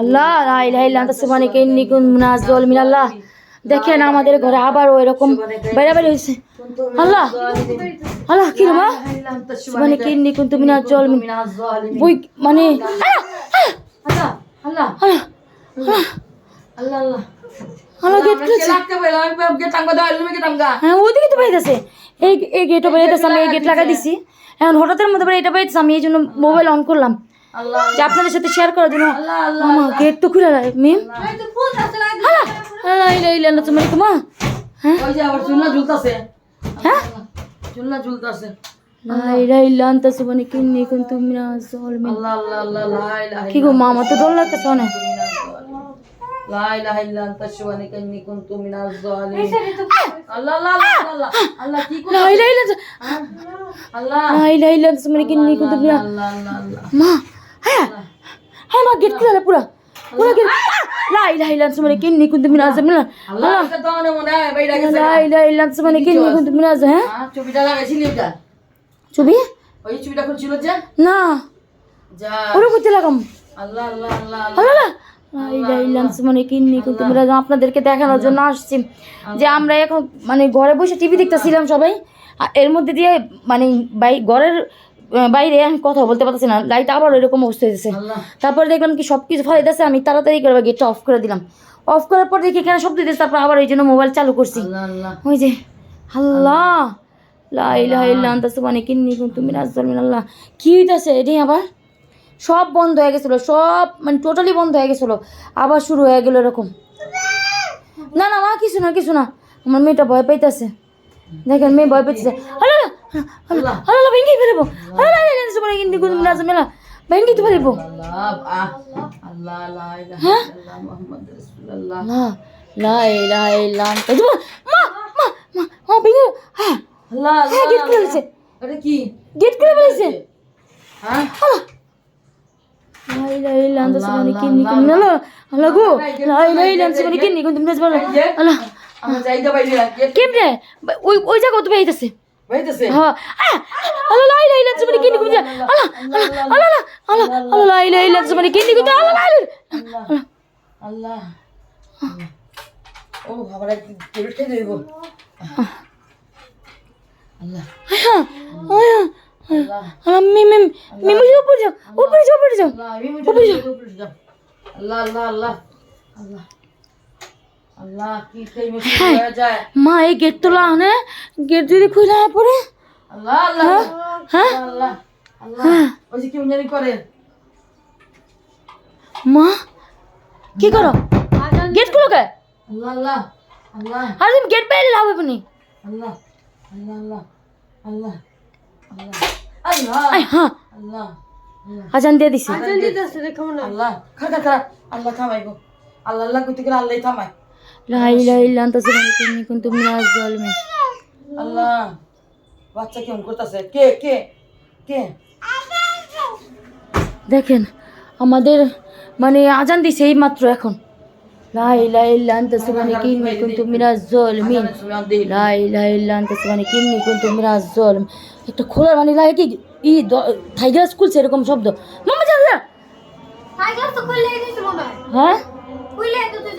আল্লাহ লা ইলাহা ইল্লা আনতা সুবহানাকা ইন্নী কুনতু মিনাজ জালিমিন আল্লাহ। দেখেন আমাদের ঘরে আবার এরকম বাইরে বাইরে হয়েছে আল্লাহ আল্লাহ কি রে মা? সুবহানাকা ইন্নী কুনতু মিনাজ জালিমিন বই মানে আল্লাহ আল্লাহ আল্লাহ আল্লাহ আল্লাহ গেট খুলেছে তুমি হ্যাঁ ওইদিকে তো বাইরেছে। এই এই গেটও বাইরেছে আমি এই গেট লাগা দিছি। এখন হঠাৎের মধ্যে এটা বাইরেছে আমি এই জন্য মোবাইল অন করলাম। যে আপনাদের সাথে শেয়ার করার জন্য আল্লাহ আল্লাহ মামা গেট তো খুলে রাখ মিম আল্লাহ ইলা ইলা তুমি মা হ্যাঁ ওই যে আবার চুলনা ঝুলতাছে হ্যাঁ চুলনা ঝুলতাছে কি গো মামা তো লাগতেছে অনেক কি মা হ্যাঁ লা ইলাহা ইল্লা আনতা সুবহানাকা ইন্নী কুনতু মিনাজ জালিমিন আল্লাহ এটা তো অনেক মনে হয় বাইরে গেছে লা ইলাহা ইল্লা আনতা সুবহানাকা ইন্নী কুনতু মিনাজ হ্যাঁ? হ্যাঁ ছবিটা লাগাইছিলি ওটা ছবি ওই ছবিটা খুলছিল যে? না। যা। ওরে করতে লাগাম। আল্লাহ আল্লাহ আল্লাহ আল্লাহ। মানে আপনাদেরকে দেখানোর জন্য আসছি। যে আমরা এখন মানে ঘরে বসে টিভি দেখতেছিলাম সবাই আর এর মধ্যে দিয়ে মানে বাই ঘরের বাইরে আমি কথা বলতে পারতেছি না। লাইট আবার এরকম অবস্থা হয়েছে তারপরে দেখলাম কি সব কিছু ফালাইতেছে আমি তাড়াতাড়ি করে গেটটা অফ করে দিলাম। অফ করার পর দেখি এখানে শব্দ দিতেছে তারপর আবার এই জন্য মোবাইল চালু করছি। ওই যে আল্লাহ। আল্লাহ। কি হইতাছে এটি আবার? সব বন্ধ হয়ে গেছিল সব মানে টোটালি বন্ধ হয়ে গেছিল। আবার শুরু হয়ে গেল এরকম। না না মা কিছু না কিছু না। আমার মেয়েটা ভয় পাইতেছে। দেখেন মেয়ে ভয় পাইতেছে। আল্লাহ আল্লাহ। আল্লাহ ফেলব। আল্লাহ। সুবহানাকা ইন্নী কুনতু মিনাজ জালিমিন আল্লাহ। ভেঙ্গি তো ফেলব। আল্লাহ আল্লাহ লা ইলাহা ইল্লাল্লাহ মুহাম্মাদুর রাসূলুল্লাহ। লা ইলাহা ইল্লা আনতা মা হ্যাঁ। আল্লাহ হ্যাঁ গেট খুলে ফেলেছে। এটা কি? গেট খুলে ফেলেছে। হ্যাঁ? আল্লাহ আল্লাহ কেমনে? ওই ওই জায়গা তো বেইতেছে বাইতেছে হ্যাঁ আহ, আল্লাহ লা ইলাহা ইল্লা আনতা সুবহানাকা ইন্নী কুনতু মিনাজ আল্লাহ আল্লাহ আল্লাহ আল্লাহ আল্লাহ লা ইলাহা ইল্লা আনতা সুবহানাকা ইন্নী কুনতু আল্লাহ লা ইলাহা আল্লাহ ও বাবারা টেবিল খেয়ে দেবো আল্লাহ হ্যাঁ হ্যাঁ আল্লাহ আল্লাহ মিম মিম মিম উপরে যাও উপরে যাও উপরে যাও আল্লাহ আমি মুঠো দিয়ে উপরে যাও আল্লাহ আল্লাহ আল্লাহ মা এই গেট তো লাগানে গেট যদি খুলে পড়ে। আল্লাহ আল্লাহ হ্যাঁ? আল্লাহ আল্লাহ ওই যে কেউ জানি করে। মা কি করো? গেট খুলো কে? আল্লাহ আল্লাহ আল্লাহ। আর তুমি গেট বাইরে নি। আল্লাহ আল্লাহ আল্লাহ আল্লাহ আল্লাহ আল্লাহ আই হ্যাঁ। আল্লাহ আজান দিয়ে দিছি। আল্লাহ খাড়া খাড়া আল্লাহ থামাই গো আল্লাহ আল্লাহ করতে গেলে আল্লাহ থামাই লা ইলাহা ইল্লা আনতা সুবহানাকা ইন্নী কুনতু মিনাজ জালিমিন আল্লাহ বাচ্চা কেমন করতেছে? কে কে কে? দেখেন আমাদের মানে আজান দিছে এই মাত্র এখন। লা ইলাহা ইল্লা আনতা সুবহানাকা ইন্নী কুনতু মিনাজ জালিমিন লা ইলাহা ইল্লা আনতা সুবহানাকা ইন্নী কুনতু মিনাজ জালিমিন একটা খোলার মানে লাগে কি ই টাইগার স্কুল এরকম শব্দ। মামা তো মনে হ্যাঁ। তো তুই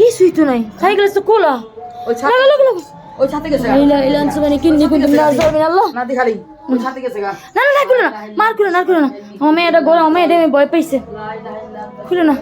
কিছুই তো নাই। খাই গেলে তো কোলা। ওই ছাতে লাগা লাগা ওই ছাতে গেছে লা ইলাহা ইল্লা আনতা সুবহানাকা ইন্নি কুনতু মিনাজ জালিমিন আল্লাহ। না খালি। ওই ছাতে গেছে না না না খুলো না। মার খুলো না খুলো না। আমার মেয়েটা গোলা আমার মেয়েটা ভয় পাইছে। খুলো না।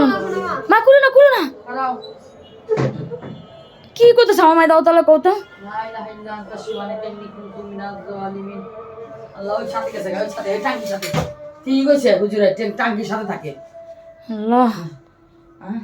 না। মা খুলো না খুলো না। কি আমার মায়ের দাও তাহলে কত ঠিক হয়েছে হুজুরের টাঙ্কির সাথে থাকে। আল্লাহ। হ্যাঁ।